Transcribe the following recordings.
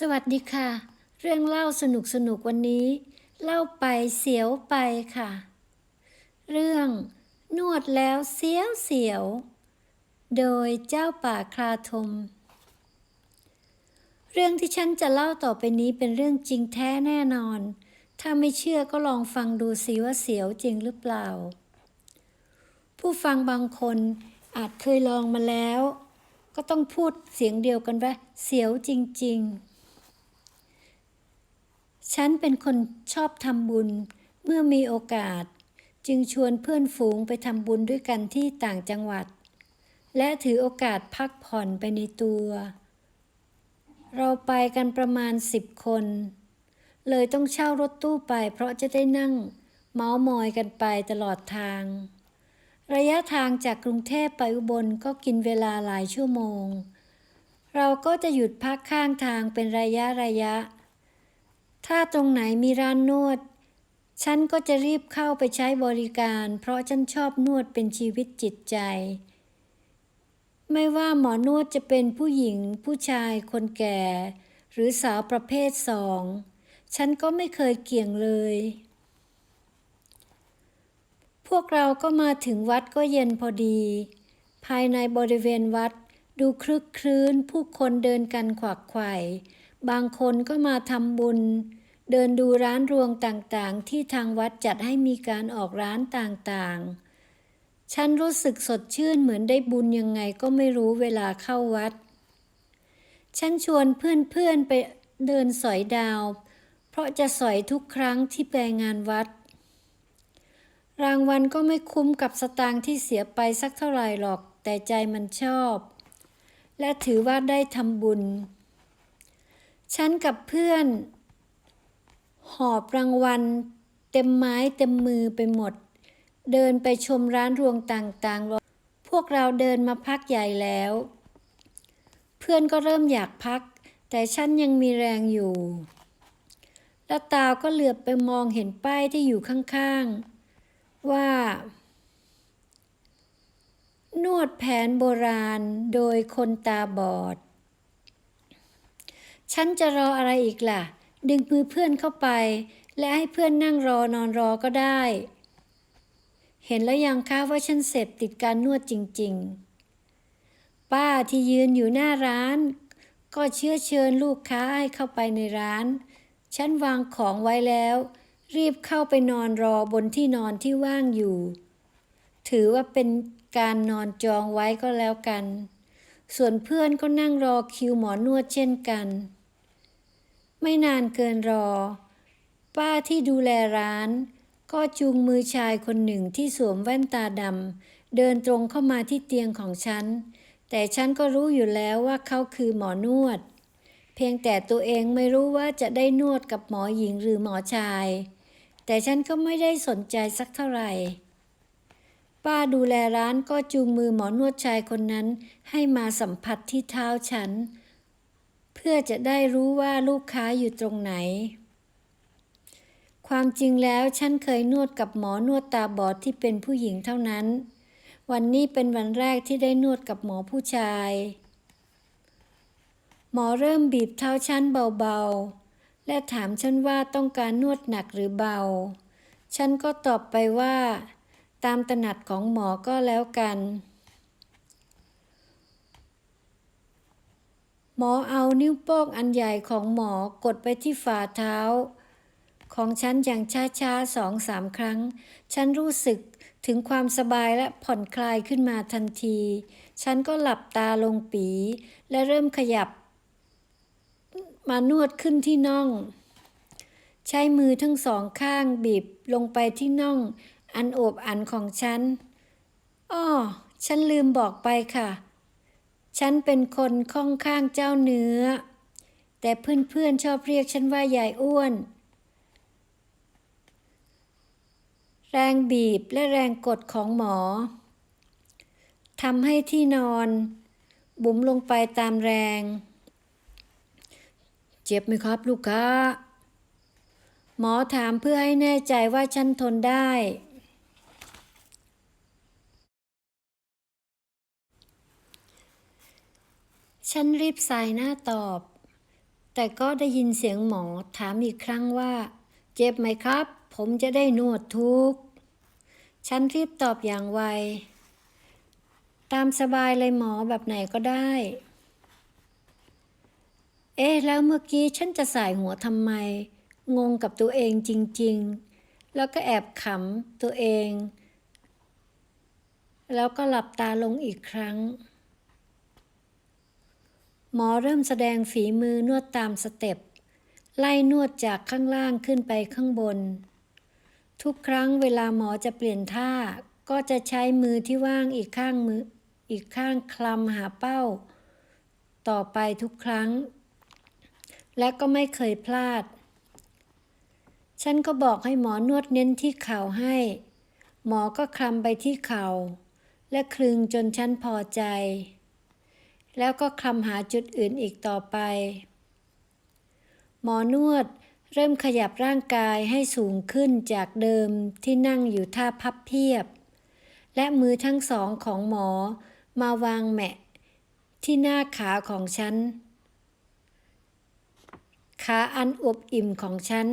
สวัสดีค่ะ เรื่องเล่าสนุกสนุกๆวันนี้ เล่าไปเสียวไปค่ะ เรื่องนวดแล้วเสียวเสียว โดยเจ้าป่าคลาทม เรื่องที่ฉันจะเล่าต่อไปนี้เป็นเรื่องจริงแท้แน่นอน ถ้าไม่เชื่อก็ลองฟังดูสิว่าเสียวจริงหรือเปล่า ผู้ฟังบางคนอาจเคยลองมาแล้ว ก็ต้องพูดเสียงเดียวกันว่าเสียวจริง ๆ ฉันเป็นคนชอบทำบุญเมื่อมีโอกาส จึงชวนเพื่อนฝูงไปทำบุญด้วยกันที่ต่างจังหวัด และถือโอกาสพักผ่อนไปในตัว เราไปกันประมาณสิบคน เลยต้องเช่ารถตู้ไป เพราะจะได้นั่งเมาส์มอยกันไปตลอดทาง ระยะทางจากกรุงเทพไปอุบลก็กินเวลาหลายชั่วโมง เราก็จะหยุดพักข้างทางเป็นระยะระยะ ถ้าตรงไหนมีร้านนวด ฉันก็จะรีบเข้าไปใช้บริการ เพราะฉันชอบนวดเป็นชีวิตจิตใจ ไม่ว่าหมอนวดจะเป็นผู้หญิง ผู้ชายคนแก่ หรือสาวประเภทสอง ฉันก็ไม่เคยเกี่ยงเลย พวกเราก็มาถึงวัดก็เย็นพอดี ภายในบริเวณวัดดูคลึกคลื้นผู้คนเดินกันขวักไขว่บางคนก็มาทำบุญ เดินดูร้านรวงต่างๆ ที่ทางวัดจัดให้มีการออกร้านต่างๆ ฉันรู้สึกสดชื่นเหมือนได้บุญยังไงก็ไม่รู้เวลาเข้าวัด ฉันชวนเพื่อนๆไปเดินสอยดาว เพราะจะสอยทุกครั้งที่ไปงานวัด รางวัลก็ไม่คุ้มกับสตางค์ที่เสียไปสักเท่าไหร่หรอก แต่ใจมันชอบ และถือว่าได้ทำบุญ ฉันกับเพื่อน หอบรางวัล เต็มไม้เต็มมือไปหมด เดินไปชมร้านรวงต่างๆ พวกเราเดินมาพักใหญ่แล้ว เพื่อนก็เริ่มอยากพัก แต่ฉันยังมีแรงอยู่แล้วตาก็เหลือบไปมองเห็นป้ายที่อยู่ข้างๆ ว่า นวดแผนโบราณโดยคนตาบอด ฉันจะรออะไรอีกล่ะ ดึงมือเพื่อนเข้าไป และให้เพื่อนนั่งรอนอนรอก็ได้ เห็นแล้วยังคะว่าฉันเสพติดการนวดจริง ๆ ป้าที่ยืนอยู่หน้าร้าน ก็เชื้อเชิญลูกค้าให้เข้าไปในร้าน ฉันวางของไว้แล้ว รีบเข้าไปนอนรอบนที่นอนที่ว่างอยู่ ถือว่าเป็นการนอนจองไว้ก็แล้วกัน ส่วนเพื่อนก็นั่งรอคิวหมอนวดเช่นกัน ไม่นานเกินรอ ป้าที่ดูแลร้าน ก็จูงมือชายคนหนึ่งที่สวมแว่นตาดำเดินตรงเข้ามาที่เตียงของฉัน แต่ฉันก็รู้อยู่แล้วว่าเขาคือหมอนวด เพียงแต่ตัวเองไม่รู้ว่าจะได้นวดกับหมอหญิงหรือหมอชาย แต่ฉันก็ไม่ได้สนใจสักเท่าไหร่ป้าดูแลร้านก็จูงมือหมอนวดชายคนนั้นให้มาสัมผัสที่เท้าฉัน พื่อจะได้รู้ว่าลูกค้าอยู่ตรงไหน ความจริงแล้วฉันเคยนวดกับหมอนวดตาบอดที่เป็นผู้หญิงเท่านั้น วันนี้เป็นวันแรกที่ได้นวดกับหมอผู้ชาย หมอเริ่มบีบเท้าฉันเบาๆ และถามฉันว่าต้องการนวดหนักหรือเบา ฉันก็ตอบไปว่า ตามถนัดของหมอก็แล้วกัน หมอเอานิ้วโป้งอันใหญ่ของหมอกดไปที่ฝ่าเท้า ของฉันอย่างช้าๆสองสามครั้ง ฉันรู้สึกถึงความสบายและผ่อนคลายขึ้นมาทันที ฉันก็หลับตาลงปี และเริ่มขยับ มานวดขึ้นที่น่อง ใช้มือทั้งสองข้างบีบลงไปที่น่อง อันโอบอันของฉัน อ้อ ฉันลืมบอกไปค่ะ ฉันเป็นคนค่องข้างเจ้าเนื้อ แต่เพื่อนๆชอบเรียกฉันว่ายายอ้วน แรงบีบและแรงกดของหมอทำให้ที่นอน บุ๋มลงไปตามแรง เจ็บไหมครับลูกค้า หมอถามเพื่อให้แน่ใจว่าฉันทนได้ ฉันรีบสายหน้าตอบ แต่ก็ได้ยินเสียงหมอถามอีกครั้งว่า เจ็บไหมครับ ผมจะได้นวดทุก ฉันรีบตอบอย่างไว ตามสบายเลยหมอแบบไหนก็ได้ เอ๊ะแล้วเมื่อกี้ฉันจะสายหัวทำไม งงกับตัวเองจริง ๆ แล้วก็แอบขำตัวเอง แล้วก็หลับตาลงอีกครั้ง หมอเริ่มแสดงฝีมือนวดตามสเต็ป ไล่นวดจากข้างล่างขึ้นไปข้างบน ทุกครั้งเวลาหมอจะเปลี่ยนท่าก็จะใช้มือที่ว่างอีกข้างมืออีกข้างคลำหาเป้า ต่อไปทุกครั้ง และก็ไม่เคยพลาด ฉันก็บอกให้หมอนวดเน้นที่เข่าให้ หมอก็คลำไปที่เข่า และคลึงจนฉันพอใจ แล้วก็คลำหาจุดอื่นอีกต่อไป หมอนวดเริ่มขยับร่างกายให้สูงขึ้นจากเดิมที่นั่งอยู่ท่าพับเพียบ และมือทั้งสองของหมอมาวางแหมะ ที่หน้าขาของฉัน ขาอันอวบอิ่มของฉัน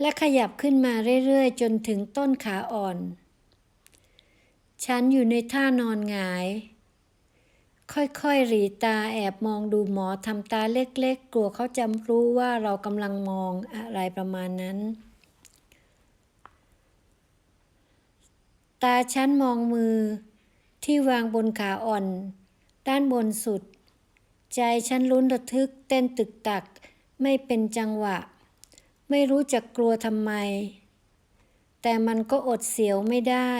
และขยับขึ้นมาเรื่อยๆ จนถึงต้นขาอ่อน ฉันอยู่ในท่านอนหงาย ค่อยๆหลีตาแอบมองดูหมอทำตาเล็กๆ กลัวเขาจะรู้ว่าเรากำลังมองอะไรประมาณนั้น ตาฉันมองมือที่วางบนขาอ่อน ด้านบนสุด ใจฉันลุ้นระทึกเต้นตึกตัก ไม่เป็นจังหวะ ไม่รู้จะกลัวทำไม แต่มันก็อดเสียวไม่ได้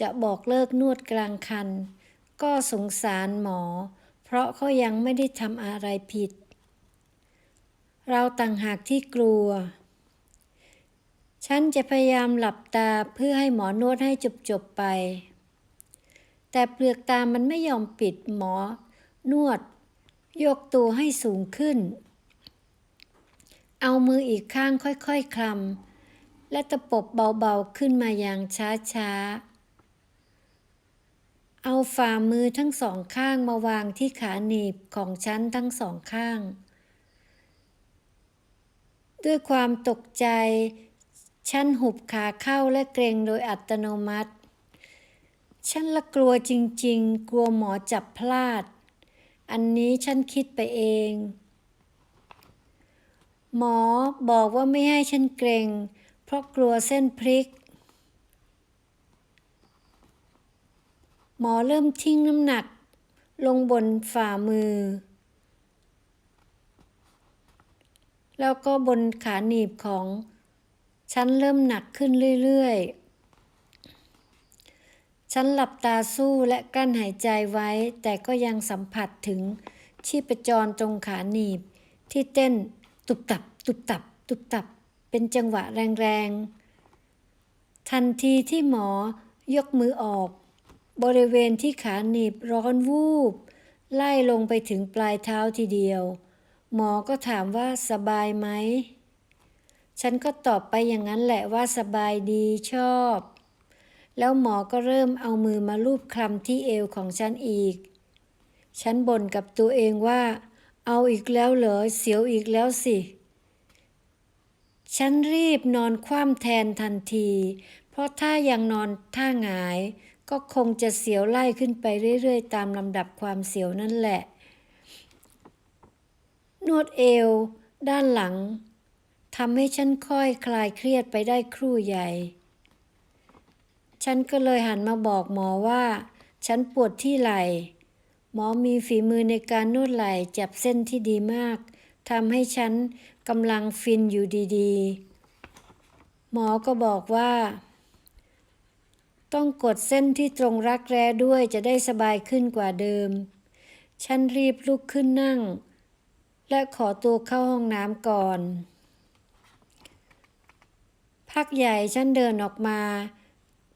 จะบอกเลิกนวดกลางคัน ก็สงสารหมอ เพราะเขายังไม่ได้ทำอะไรผิด เราต่างหากที่กลัว ฉันจะพยายามหลับตาเพื่อให้หมอนวดให้จบๆไป แต่เปลือกตามันไม่ยอมปิดหมอ นวด ยกตัวให้สูงขึ้น เอามืออีกข้างค่อยๆคคลำและตะปบเบาๆขึ้นมาอย่างช้าๆ เอาฝ่ามือทั้งสองข้างมาวางที่ขาหนีบของฉันทั้งสองข้าง ด้วยความตกใจ ฉันหุบขาเข้าและเกรงโดยอัตโนมัติ ฉันละกลัวจริงๆ กลัวหมอจับพลาด อันนี้ฉันคิดไปเอง หมอบอกว่าไม่ให้ฉันเกรง เพราะกลัวเส้นพลิก หมอเริ่มทิ้งน้ำหนัก ลงบนฝ่ามือ แล้วก็บนขาหนีบของ ฉันเริ่มหนักขึ้นเรื่อยๆ ฉันหลับตาสู้และกั้นหายใจไว้ แต่ก็ยังสัมผัสถึงชีพจรตรงขาหนีบ ที่เต้นตุบตับ ตุบตับ ตุบตับ เป็นจังหวะแรงๆ ทันทีที่หมอยกมือออก บริเวณที่ขาหนีบร้อนวูบ ไล่ลงไปถึงปลายเท้าทีเดียว หมอก็ถามว่าสบายไหม ฉันก็ตอบไปอย่างนั้นแหละว่าสบายดีชอบ แล้วหมอก็เริ่มเอามือมาลูบคลำที่เอวของฉันอีก ฉันบ่นกับตัวเองว่า เอาอีกแล้วเหรอเสียวอีกแล้วสิฉันรีบนอนคว่ำแทนทันที เพราะถ้ายังนอนท่าหงาย ก็คงจะเสียวไล่ขึ้นไปเรื่อยๆ ตามลำดับความเสียวนั่นแหละ นวดเอว ด้านหลังทำให้ฉันค่อยคลายเครียดไปได้ครู่ใหญ่ ฉันก็เลยหันมาบอกหมอว่า ฉันปวดที่ไหล่ หมอมีฝีมือในการนวดไหล่จับเส้นที่ดีมากทำให้ฉันกำลังฟินอยู่ดีๆ หมอก็บอกว่า ต้องกดเส้นที่ตรงรักแร้ด้วยจะได้สบายขึ้นกว่าเดิม ฉันรีบลุกขึ้นนั่ง และขอตัวเข้าห้องน้ำก่อน พักใหญ่ฉันเดินออกมา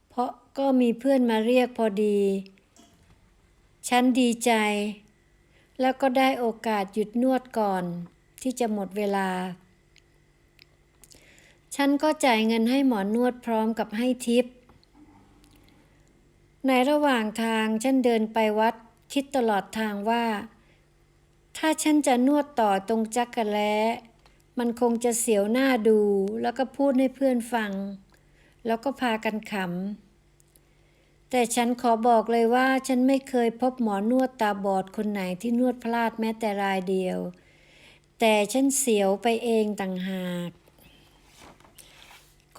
เพราะก็มีเพื่อนมาเรียกพอดี ฉันดีใจ แล้วก็ได้โอกาสหยุดนวดก่อน ที่จะหมดเวลา ฉันก็จ่ายเงินให้หมอนวดพร้อมกับให้ทิป ในระหว่างทางฉันเดินไปวัดคิดตลอดทางว่า ถ้าฉันจะนวดต่อตรงจักระแล้มันคงจะเสียวหน้าดู แล้วก็พูดให้เพื่อนฟัง แล้วก็พากันขำ แต่ฉันขอบอกเลยว่าฉันไม่เคยพบหมอนวดตาบอดคนไหนที่นวดพลาดแม้แต่รายเดียว แต่ฉันเสียวไปเองต่างหาก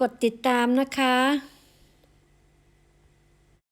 กดติดตามนะคะ